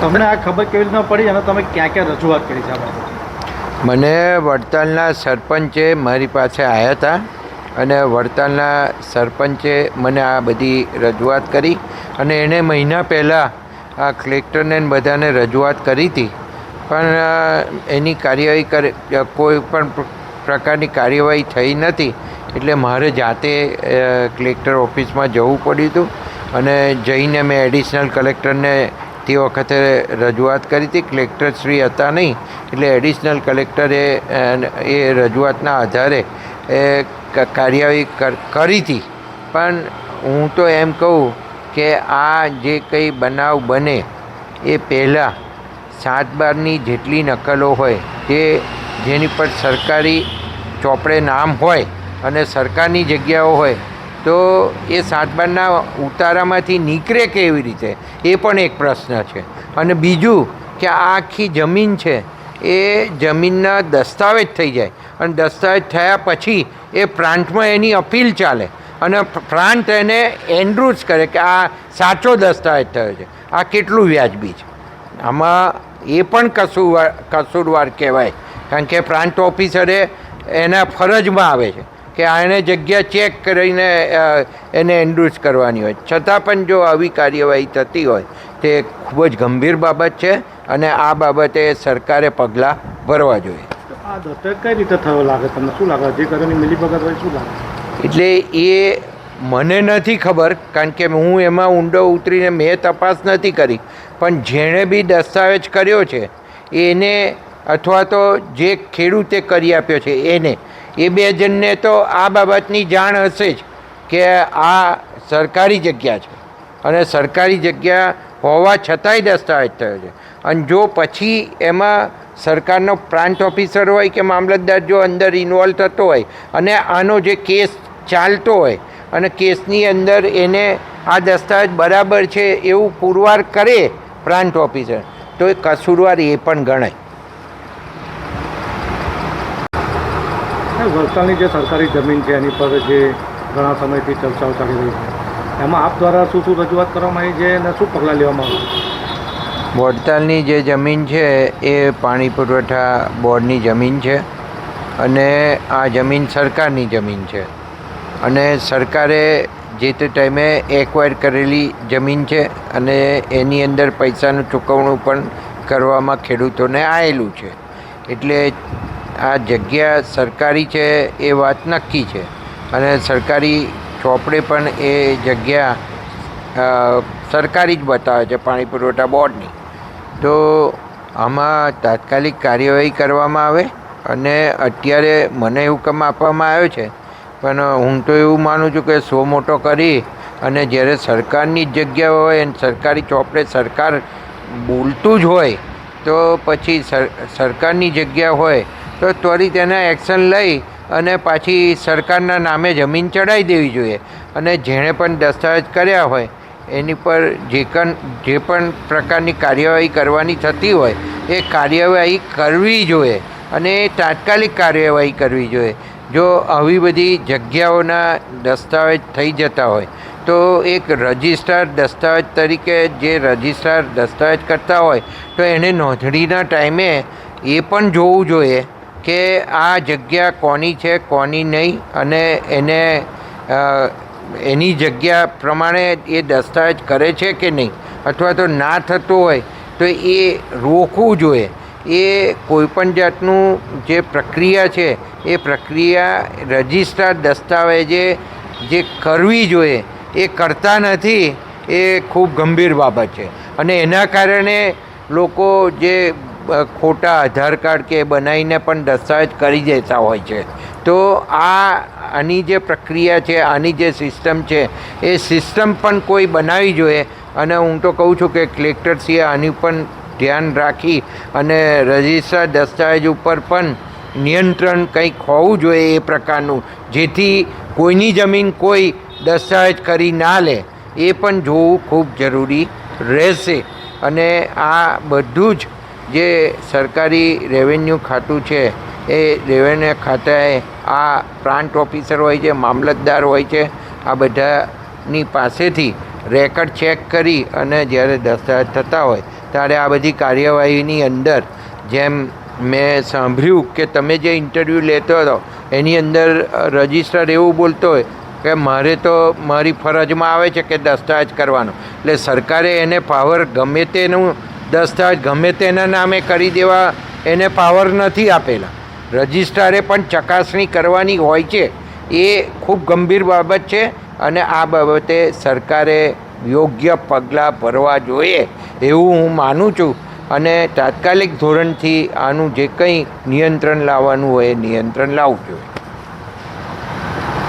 તમને આ ખબર કેવી રીતના પડી અને તમે ક્યાં ક્યાં રજૂઆત કરી છે મને વડતાલના સરપંચે મારી પાસે આવ્યા હતા અને વડતાલના સરપંચે મને આ બધી રજૂઆત કરી અને એણે મહિના પહેલાં આ કલેક્ટરને બધાને રજૂઆત કરી હતી. પણ એની કાર્યવાહી કરે કોઈ પણ પ્રકારની કાર્યવાહી થઈ નથી એટલે મારે જાતે કલેક્ટર ઓફિસમાં જવું પડ્યું હતું અને જઈને મેં એડિશનલ કલેક્ટરને તે વખતે રજૂઆત કરી હતી, કલેક્ટર શ્રી હતા નહીં, એટલે એડિશનલ કલેક્ટરે એ રજૂઆતના આધારે એ કાર્યવાહી કરી હતી. પણ હું તો એમ કહું કે આ જે કંઈ બનાવ બને, એ પહેલાં સાત બારની જેટલી નકલો હોય તે જેની પર સરકારી ચોપડે નામ હોય અને સરકારની જગ્યાઓ હોય તો એ સાત બારના ઉતારામાંથી નીકળે કેવી રીતે? એ પણ એક પ્રશ્ન છે. અને બીજું કે આ આખી જમીન છે, એ જમીનના દસ્તાવેજ થઈ જાય. અને દસ્તાવેજ થયા પછી એ પ્રાંતમાં એની અપીલ ચાલે. અને પ્રાંત એને એન્ડ્રુસ કરે કે આ સાચો દસ્તાવેજ થયો છે. આ કેટલું વ્યાજબી છે. આમાં એ પણ કસૂરવાર કસૂરવાર કહેવાય. કારણ કે પ્રાંત ઓફિસરે એના ફરજમાં આવે છે. કે આણે જગ્યા ચેક કરીને એને એન્ડ્રુસ કરવાની હોય. છતાં પણ જો આવી કાર્યવાહી થતી હોય તે ખૂબ જ ગંભીર બાબત છે અને આ બાબતે સરકારે પગલાં ભરવા જોઈએ. આ કઈ રીતે થયો લાગે? તમને શું લાગે? અધિકારીઓની મિલીભગત હોય શું લાગે? એટલે એ મને નથી ખબર કારણ કે હું એમાં ઊંડો ઉતરીને મેં તપાસ નથી કરી. પણ જેણે બી દસ્તાવેજ કર્યો છે એને અથવા તો જે ખેડૂતે કરી આપ્યો છે એને એ બે જણને તો આ બાબતની જાણ હશે જ કે આ સરકારી જગ્યા છે. અને સરકારી જગ્યા હોવા છતાંય દસ્તાવેજ થયો છે. અને જો પછી એમાં સરકારનો પ્રાંત ઓફિસર હોય કે મામલતદાર જો અંદર ઇન્વોલ્વ થતો હોય અને આનો જે કેસ ચાલતો હોય અને કેસની અંદર એને આ દસ્તાવેજ બરાબર છે એવું પુરવાર કરે પ્રાંત ઓફિસર, તો એ કસૂરવાર એ પણ ગણાય. વલસાડની જે સરકારી જમીન છે, એની પર જે ઘણા સમયથી ચર્ચાઓ ચાલી રહી છે. એમાં આપ દ્વારા શું શું રજૂઆત કરવામાં આવી છે અને શું પગલાં લેવામાં આવ્યું વડતાલની જે જમીન છે, એ પાણી પુરવઠા બોર્ડની જમીન છે અને આ જમીન સરકારની જમીન છે. અને સરકારે જે તે ટાઈમે એક્વાયર કરેલી જમીન છે અને એની અંદર પૈસાનું ચૂકવણું પણ કરવામાં ખેડૂતોને આવેલું છે. એટલે આ જગ્યા સરકારી છે એ વાત નક્કી છે. અને સરકારી ચોપડે પણ એ જગ્યા સરકારી જ બતાવે છે પાણી પુરવઠા બોર્ડની. તો આમાં તાત્કાલિક કાર્યવાહી કરવામાં આવે અને અત્યારે મને હુકમ આપવામાં આવ્યો છે. પણ હું તો એવું માનું છું કે સો મોટો કરી અને જ્યારે સરકારની જ જગ્યા હોય અને સરકારી ચોપડે સરકાર બોલતું જ હોય, તો પછી સર, સરકારની જગ્યા હોય તો ત્વરિત એના એક્શન લઈ અને પાછી સરકારના નામે જમીન ચડાવી દેવી જોઈએ. અને જેણે પણ દસ્તાવેજ કર્યા હોય, એની પર જે કન, જે પણ પ્રકારની કાર્યવાહી કરવાની થતી હોય, એ કાર્યવાહી કરવી જોઈએ. અને તાત્કાલિક કાર્યવાહી કરવી જોઈએ. જો આવી બધી જગ્યાઓના દસ્તાવેજ થઈ જતા હોય, તો એક રજિસ્ટ્રાર દસ્તાવેજ તરીકે જે રજિસ્ટ્રાર દસ્તાવેજ કરતા હોય, તો એને નોંધણીના ટાઈમે એ પણ જોવું જોઈએ કે આ જગ્યા કોની છે, કોની નહીં અને એને એની જગ્યા પ્રમાણે એ દસ્તાવેજ કરે છે કે નહીં? અથવા તો ના થતું હોય તો એ રોકવું જોઈએ. એ કોઈપણ જાતનું જે પ્રક્રિયા છે, એ પ્રક્રિયા રજિસ્ટ્રાર દસ્તાવેજે જે કરવી જોઈએ, એ કરતા નથી, એ ખૂબ ગંભીર બાબત છે. અને એના કારણે લોકો જે ખોટા આધાર કાર્ડ કે બનાવીને પણ દસ્તાવેજ કરી દેતા હોય છે. તો આ, આની જે પ્રક્રિયા છે, આની જે સિસ્ટમ છે, એ સિસ્ટમ પણ કોઈ બનાવવી જોઈએ. અને હું તો કહું છું કે કલેક્ટરશ્રીએ આની પણ ધ્યાન રાખી અને રજિસ્ટર દસ્તાવેજ ઉપર પણ નિયંત્રણ કંઈક હોવું જોઈએ એ પ્રકારનું. જેથી કોઈની જમીન કોઈ દસ્તાવેજ કરી ના લે, એ પણ જોવું ખૂબ જરૂરી રહેશે. અને આ બધું જ જે સરકારી રેવન્યુ ખાતું છે, એ રેવન્યુ ખાતાએ આ પ્રાંત ઓફિસર હોય છે, મામલતદાર હોય છે, આ બધાની પાસેથી રેકર્ડ ચેક કરી અને જ્યારે દસ્તાવેજ થતા હોય, ત્યારે આ બધી કાર્યવાહીની અંદર જેમ મેં સાંભળ્યું કે તમે જે ઇન્ટરવ્યૂ લેતો હતો, એની અંદર રજિસ્ટર એવું બોલતો હોય કે મારે તો મારી ફરજમાં આવે છે કે દસ્તાવેજ કરવાનો. એટલે સરકારે એને પાવર ગમે તેનું દસ્તાવેજ ગમે તેના નામે કરી દેવા, એને પાવર નથી આપેલા. રજિસ્ટ્રારે પણ ચકાસણી કરવાની હોય છે. એ ખૂબ ગંભીર બાબત છે અને આ બાબતે સરકારે યોગ્ય પગલાં ભરવા જોઈએ એવું હું માનું છું. અને તાત્કાલિક ધોરણથી આનું જે કંઈ નિયંત્રણ લાવવાનું હોય એ નિયંત્રણ લાવવું જોઈએ.